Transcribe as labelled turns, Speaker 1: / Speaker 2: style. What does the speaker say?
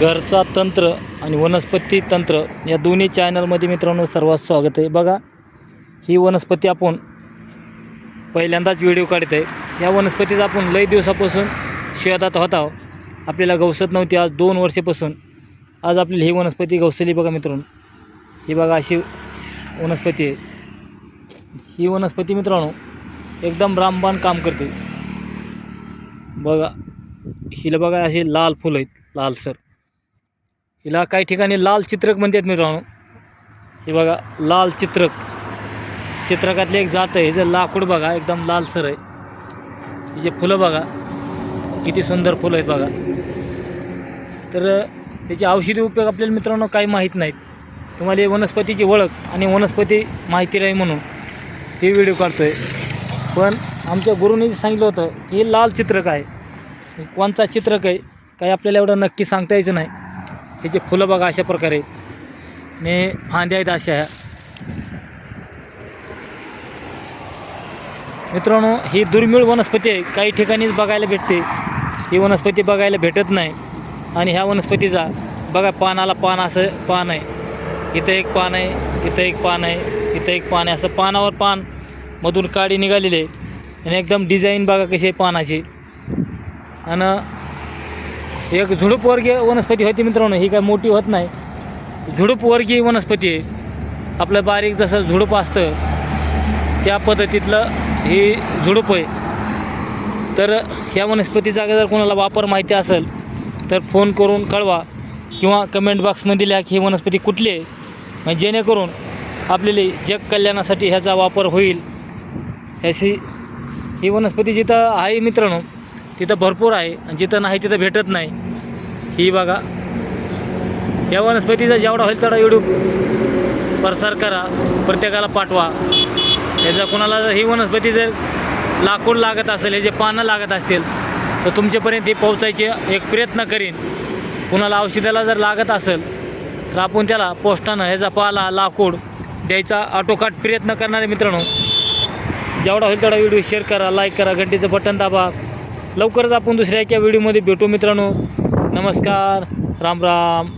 Speaker 1: घरचा तंत्र आणि वनस्पती तंत्र या दोन्ही चॅनलमध्ये मित्रांनो सर्वात स्वागत आहे. बघा ही वनस्पती आपण पहिल्यांदाच व्हिडिओ काढत आहे या वनस्पतीचा आपण लई दिवसापासून शेतात होता आपल्याला गवसत नव्हती आज दोन वर्षापासून. आज आपल्याला ही वनस्पती गवसली बघा मित्रांनो. ही बघा अशी वनस्पती आहे. ही वनस्पती मित्रांनो एकदम रामबाण काम करते. बघा हिला बघा असे लाल फुलं आहेत लालसर. हिला काही ठिकाणी लाल चित्रक म्हणतात मित्रांनो. हे बघा लाल चित्रक. चित्रकातली एक जात आहे जे लाकूड बघा एकदम लालसर आहे. हिचे फुलं बघा किती सुंदर फुलं आहेत बघा. तर याचे औषधी उपयोग आपल्याला मित्रांनो काही माहीत नाहीत. तुम्हाला हे वनस्पतीची ओळख आणि वनस्पती माहिती राहील म्हणून हे व्हिडिओ काढतो आहे पण आमच्या गुरुने सांगितलं होतं की हे लाल चित्रक आहे. कोणता चित्रक आहे काही आपल्याला एवढं नक्की सांगता यायचं नाही. ह्याचे फुलं बघा अशा प्रकारे. आणि फांद्या आहेत अशा. ह्या मित्रांनो ही दुर्मिळ वनस्पती आहे. काही ठिकाणीच बघायला भेटते. ही वनस्पती बघायला भेटत नाही. आणि ह्या वनस्पतीचा बघा पानाला पान असं पान आहे. इथं एक पान आहे इथं एक पान आहे इथं एक पान आहे. असं पानावर पान मधून काडी निघालेली आहे. आणि एकदम डिझाईन बघा कशी आहे पानाची. आणि एक झुडूपवर्गीय वनस्पती होती मित्रांनो ही काय मोठी होत नाही. झुडूपवर्गीय वनस्पती आहे. आपलं बारीक जसं झुडूप असतं त्या पद्धतीतलं ही झुडूप आहे. तर ह्या वनस्पतीचा जर कोणाला वापर माहिती असेल तर फोन करून कळवा किंवा कमेंट बॉक्समध्ये लिहा की ही वनस्पती कुठली आहे. म्हणजे जेणेकरून आपल्याला जग कल्याणासाठी ह्याचा वापर होईल. ह्याची ही वनस्पती जिथं आहे मित्रांनो तिथं भरपूर आहे आणि जिथं नाही तिथं भेटत नाही. ही बघा. या वनस्पतीचा जेवढा होईल तेवढा व्हिडिओ प्रसार करा. प्रत्येकाला पाठवा. याचा कोणाला जर ही वनस्पती जर लाकूड लागत असेल हे जे पानं लागत असतील तर तुमच्यापर्यंत ही पोहोचायचे एक प्रयत्न करीन. कुणाला औषधाला जर लागत असेल तर आपण त्याला पोस्टानं ह्याचा पाला लाकूड द्यायचा आटोकाट प्रयत्न करणारे मित्रांनो. जेवढा होईल तेवढा व्हिडिओ शेअर करा लाईक करा घंटीचं बटन दाबा. लवकरच आपण दुसऱ्या एका व्हिडिओमध्ये भेटू मित्रांनो. नमस्कार. राम राम.